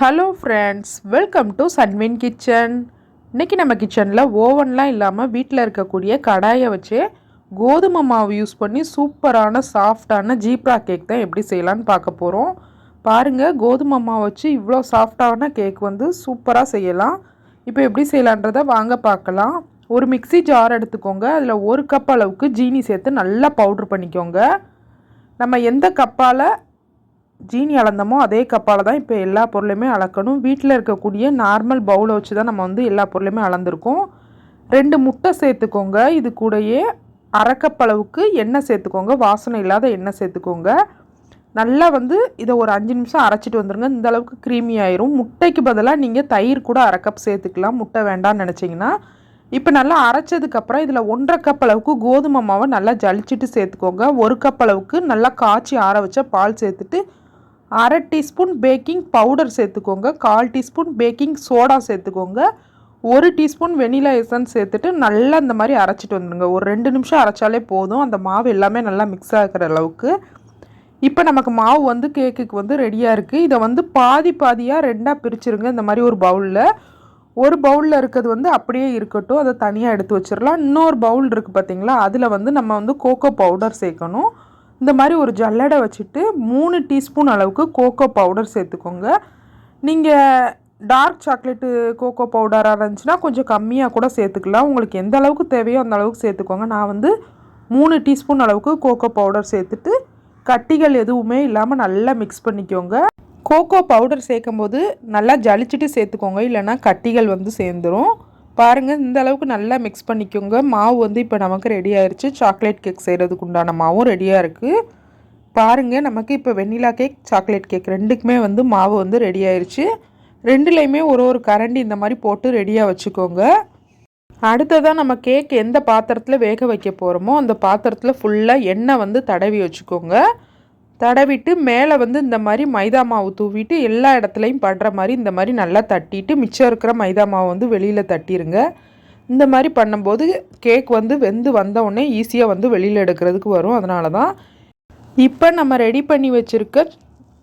Hello friends welcome to Sanvin kitchen இன்றைக்கி நம்ம கிச்சனில் ஓவன்லாம் இல்லாமல் வீட்டில் இருக்கக்கூடிய கடாயை வச்சு கோதுமை மாவு யூஸ் பண்ணி சூப்பரான சாஃப்டான ஜீப்ரா கேக் தான் எப்படி செய்யலான்னு பார்க்க போகிறோம் பாருங்கள் கோதுமை மாவு வச்சு இவ்வளோ சாஃப்டான கேக் வந்து சூப்பராக செய்யலாம். இப்போ எப்படி செய்யலான்றதை வாங்க பார்க்கலாம். ஒரு மிக்சி ஜார் எடுத்துக்கோங்க. அதில் ஒரு கப் அளவுக்கு ஜீனி சேர்த்து நல்லா பவுட்ரு பண்ணிக்கோங்க. நம்ம எந்த கப்பால் ஜீனி அளந்தமோ அதே கப்பால் தான் இப்போ எல்லா பொருளையுமே அளக்கணும். வீட்டில் இருக்கக்கூடிய நார்மல் பவுலை வச்சு தான் நம்ம வந்து எல்லா பொருளையுமே அளந்துருக்கோம். ரெண்டு முட்டை சேர்த்துக்கோங்க. இது கூடயே அரைக்கப்பளவுக்கு எண்ணெய் சேர்த்துக்கோங்க. வாசனை இல்லாத எண்ணெய் சேர்த்துக்கோங்க. நல்லா வந்து இதை ஒரு அஞ்சு நிமிஷம் அரைச்சிட்டு வந்துடுங்க இந்த அளவுக்கு க்ரீமி ஆயிரும். முட்டைக்கு பதிலாக நீங்கள் தயிர் கூட அரை கப் சேர்த்துக்கலாம். முட்டை வேண்டாம்னு நினச்சிங்கன்னா. இப்போ நல்லா அரைச்சதுக்கப்புறம் இதில் ஒன்றரை கப் அளவுக்கு கோதுமை மாவை நல்லா ஜலிச்சிட்டு சேர்த்துக்கோங்க. ஒரு கப் அளவுக்கு நல்லா காய்ச்சி ஆற வச்ச பால் சேர்த்துட்டு அரை டீஸ்பூன் பேக்கிங் பவுடர் சேர்த்துக்கோங்க. கால் டீஸ்பூன் பேக்கிங் சோடா சேர்த்துக்கோங்க. ஒரு டீஸ்பூன் வெனிலா எசன்ஸ் சேர்த்துட்டு நல்லா இந்த மாதிரி அரைச்சிட்டு வந்துடுங்க ஒரு ரெண்டு நிமிஷம் அரைச்சாலே போதும். அந்த மாவு எல்லாமே நல்லா மிக்ஸ் ஆகிற அளவுக்கு. இப்போ நமக்கு மாவு வந்து கேக்குக்கு வந்து ரெடியாக இருக்குது இதை வந்து பாதி பாதியாக ரெண்டாக பிரிச்சுருங்க. இந்த மாதிரி ஒரு பவுலில் ஒரு பவுலில் இருக்கிறது வந்து அப்படியே இருக்கட்டும். அதை தனியாக எடுத்து வச்சிடலாம். இன்னொரு பவுல் இருக்குது பார்த்தீங்களா அதில் வந்து நம்ம வந்து கோகோ பவுடர் சேர்க்கணும். இந்த மாதிரி ஒரு ஜல்லடை வச்சுட்டு மூணு டீஸ்பூன் அளவுக்கு கோகோ பவுடர் சேர்த்துக்கோங்க. நீங்கள் டார்க் சாக்லேட்டு கோகோ பவுடராக இருந்துச்சுன்னா கொஞ்சம் கம்மியாக கூட சேர்த்துக்கலாம். உங்களுக்கு எந்த அளவுக்கு தேவையோ அந்த அளவுக்கு சேர்த்துக்கோங்க. நான் வந்து மூணு டீஸ்பூன் அளவுக்கு கோகோ பவுடர் சேர்த்துட்டு கட்டிகள் எதுவுமே இல்லாமல் நல்லா மிக்ஸ் பண்ணிக்கோங்க. கோகோ பவுடர் சேர்க்கும்போது நல்லா ஜலிச்சுட்டு சேர்த்துக்கோங்க. இல்லைனா கட்டிகள் வந்து சேர்ந்துடும் பாருங்கள் இந்த அளவுக்கு நல்லா மிக்ஸ் பண்ணிக்கோங்க. மாவு வந்து இப்போ நமக்கு ரெடி ஆயிடுச்சு சாக்லேட் கேக் செய்கிறதுக்கு உண்டான மாவும் ரெடியாக இருக்குது பாருங்கள் நமக்கு இப்போ வெண்ணிலா கேக் சாக்லேட் கேக் ரெண்டுக்குமே வந்து மாவு வந்து ரெடி ஆயிடுச்சு ரெண்டுலேயுமே ஒரு ஒரு கரண்டி இந்த மாதிரி போட்டு ரெடியாக வச்சுக்கோங்க. அடுத்ததாக நம்ம கேக் எந்த பாத்திரத்தில் வேக வைக்க போகிறோமோ அந்த பாத்திரத்தில் ஃபுல்லாக எண்ணெய் வந்து தடவி வச்சுக்கோங்க. தடவிட்டு மேலே வந்து இந்த மாதிரி மைதா மாவு தூவிட்டு எல்லா இடத்துலையும் படுற மாதிரி இந்த மாதிரி நல்லா தட்டிட்டு மிச்சம் இருக்கிற மைதா மாவு வந்து வெளியில் தட்டிடுங்க இந்த மாதிரி பண்ணும்போது கேக் வந்து வெந்து வந்தவுடனே ஈஸியாக வந்து வெளியில் எடுக்கிறதுக்கு வரும். அதனால தான் இப்போ நம்ம ரெடி பண்ணி வச்சுருக்க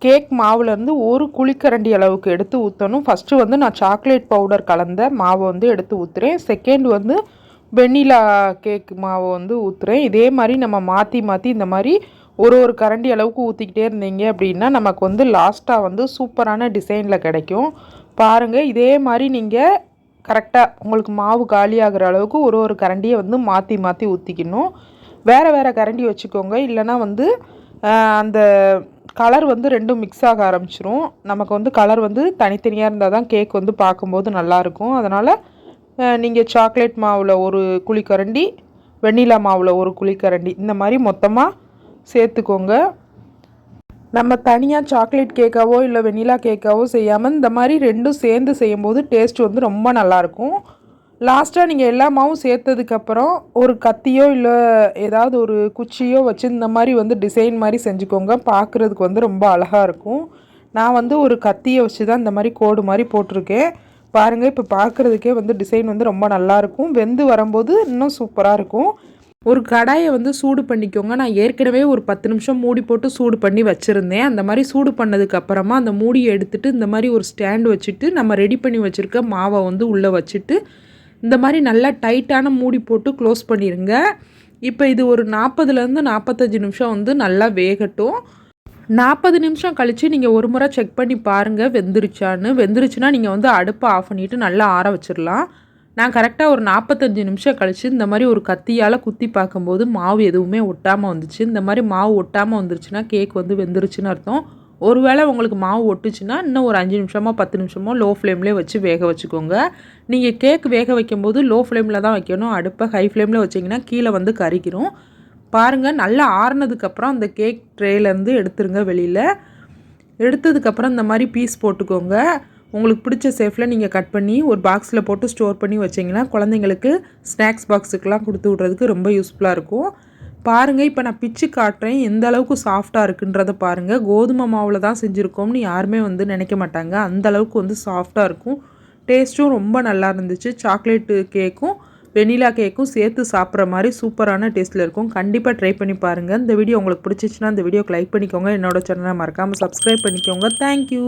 கேக் மாவுலேருந்து ஒரு குழிக்கரண்டி அளவுக்கு எடுத்து ஊற்றணும் ஃபஸ்ட்டு வந்து நான் சாக்லேட் பவுடர் கலந்த மாவை வந்து எடுத்து ஊற்றுறேன் செகண்ட் வந்து வெண்ணிலா கேக் மாவை வந்து ஊற்றுறேன் இதே மாதிரி நம்ம மாற்றி மாற்றி இந்த மாதிரி ஒரு ஒரு கரண்டி அளவுக்கு ஊற்றிக்கிட்டே இருந்தீங்க அப்படின்னா நமக்கு வந்து லாஸ்ட்டாக வந்து சூப்பரான டிசைனில் கிடைக்கும். பாருங்கள் இதே மாதிரி நீங்கள் கரெக்டாக உங்களுக்கு மாவு காலியாகிற அளவுக்கு ஒரு ஒரு கரண்டியை வந்து மாற்றி மாற்றி ஊற்றிக்கணும் வேறு வேறு கரண்டி வச்சுக்கோங்க. இல்லைனா வந்து அந்த கலர் வந்து ரெண்டும் மிக்ஸ் ஆக ஆரம்பிச்சிரும். நமக்கு வந்து கலர் வந்து தனித்தனியாக இருந்தால் தான் கேக் வந்து பார்க்கும்போது நல்லாயிருக்கும். அதனால் நீங்கள் சாக்லேட் மாவில் ஒரு குழிக்கரண்டி வெண்ணிலா மாவில் ஒரு குழிக்கரண்டி இந்த மாதிரி மொத்தமாக சேர்த்துக்கோங்க. நம்ம தனியாக சாக்லேட் கேக்காவோ இல்லை வெனிலா கேக்காவோ செய்யாமல் இந்த மாதிரி ரெண்டும் சேர்ந்து செய்யும்போது டேஸ்ட் வந்து ரொம்ப நல்லாயிருக்கும். லாஸ்ட்டாக நீங்கள் எல்லா மாவும் சேர்த்ததுக்கப்புறம் ஒரு கத்தியோ இல்லை ஏதாவது ஒரு குச்சியோ வச்சு இந்த மாதிரி வந்து டிசைன் மாதிரி செஞ்சுக்கோங்க. பார்க்குறதுக்கு வந்து ரொம்ப அழகாக இருக்கும். நான் வந்து ஒரு கத்தியை வச்சு தான் இந்த மாதிரி கோடு மாதிரி போட்டிருக்கேன். பாருங்கள் இப்போ பார்க்குறதுக்கே வந்து டிசைன் வந்து ரொம்ப நல்லாயிருக்கும். வெந்து வரும்போது இன்னும் சூப்பராக இருக்கும். ஒரு கடாயை வந்து சூடு பண்ணிக்கோங்க. நான் ஏற்கனவே ஒரு பத்து நிமிஷம் மூடி போட்டு சூடு பண்ணி வச்சுருந்தேன். அந்த மாதிரி சூடு பண்ணதுக்கு அப்புறமா அந்த மூடியை எடுத்துகிட்டு இந்த மாதிரி ஒரு ஸ்டாண்டு வச்சுட்டு நம்ம ரெடி பண்ணி வச்சுருக்க மாவை வந்து உள்ளே வச்சுட்டு இந்த மாதிரி நல்லா டைட்டான மூடி போட்டு க்ளோஸ் பண்ணிடுங்க இப்போ இது ஒரு நாற்பதுலேருந்து நாற்பத்தஞ்சு நிமிஷம் வந்து நல்லா வேகட்டும். நாற்பது நிமிஷம் கழித்து நீங்கள் ஒரு முறை செக் பண்ணி பாருங்கள் வெந்துருச்சான்னு. வெந்துருச்சுன்னா நீங்கள் வந்து அடுப்பை ஆஃப் பண்ணிவிட்டு நல்லா ஆற வச்சிடலாம் நான் கரெக்டாக ஒரு நாற்பத்தஞ்சு நிமிஷம் கழித்து இந்த மாதிரி ஒரு கத்தியால் குத்தி பார்க்கும்போது மாவு எதுவுமே ஒட்டாமல் வந்துச்சு. இந்த மாதிரி மாவு ஒட்டாமல் வந்துருச்சுன்னா கேக் வந்து வெந்துருச்சுன்னு அர்த்தம். ஒருவேளை உங்களுக்கு மாவு ஒட்டுச்சுன்னா இன்னும் ஒரு அஞ்சு நிமிஷமோ பத்து நிமிஷமோ லோ ஃப்ளேம்லேயே வச்சு வேக வச்சுக்கோங்க. நீங்கள் கேக் வேக வைக்கும்போது லோ ஃப்ளேமில் தான் வைக்கணும். அடுப்பை ஹை ஃப்ளேமில் வச்சிங்கன்னா கீழே வந்து கறிக்கிறோம் பாருங்கள் நல்லா ஆறுனதுக்கப்புறம் அந்த கேக் ட்ரேலேருந்து எடுத்துருங்க வெளியில். எடுத்ததுக்கப்புறம் இந்த மாதிரி பீஸ் போட்டுக்கோங்க. உங்களுக்கு பிடிச்ச சேஃபில் நீங்கள் கட் பண்ணி ஒரு பாக்ஸில் போட்டு ஸ்டோர் பண்ணி வச்சிங்கன்னா குழந்தைங்களுக்கு ஸ்நாக்ஸ் பாக்ஸுக்கெலாம் கொடுத்து விட்றதுக்கு ரொம்ப யூஸ்ஃபுல்லாக இருக்கும். பாருங்கள் இப்போ நான் பிச்சு காட்டுறேன். எந்த அளவுக்கு சாஃப்டாக இருக்குன்றதை பாருங்கள் கோதுமை மாவில் தான் செஞ்சுருக்கோம்னு யாருமே வந்து நினைக்க மாட்டாங்க. அந்த அளவுக்கு வந்து சாஃப்டாக இருக்கும். டேஸ்ட்டும் ரொம்ப நல்லா இருந்துச்சு. சாக்லேட்டு கேக்கும் வெனிலா கேக்கும் சேர்த்து சாப்பிட்ற மாதிரி சூப்பரான டேஸ்ட்டில் இருக்கும். கண்டிப்பாக ட்ரை பண்ணி பாருங்கள் இந்த வீடியோ உங்களுக்கு பிடிச்சிச்சின்னா இந்த வீடியோக்கு லைக் பண்ணிக்கோங்க. என்னோட சேனலை மறக்காமல் சப்ஸ்கிரைப் பண்ணிக்கோங்க. தேங்க்யூ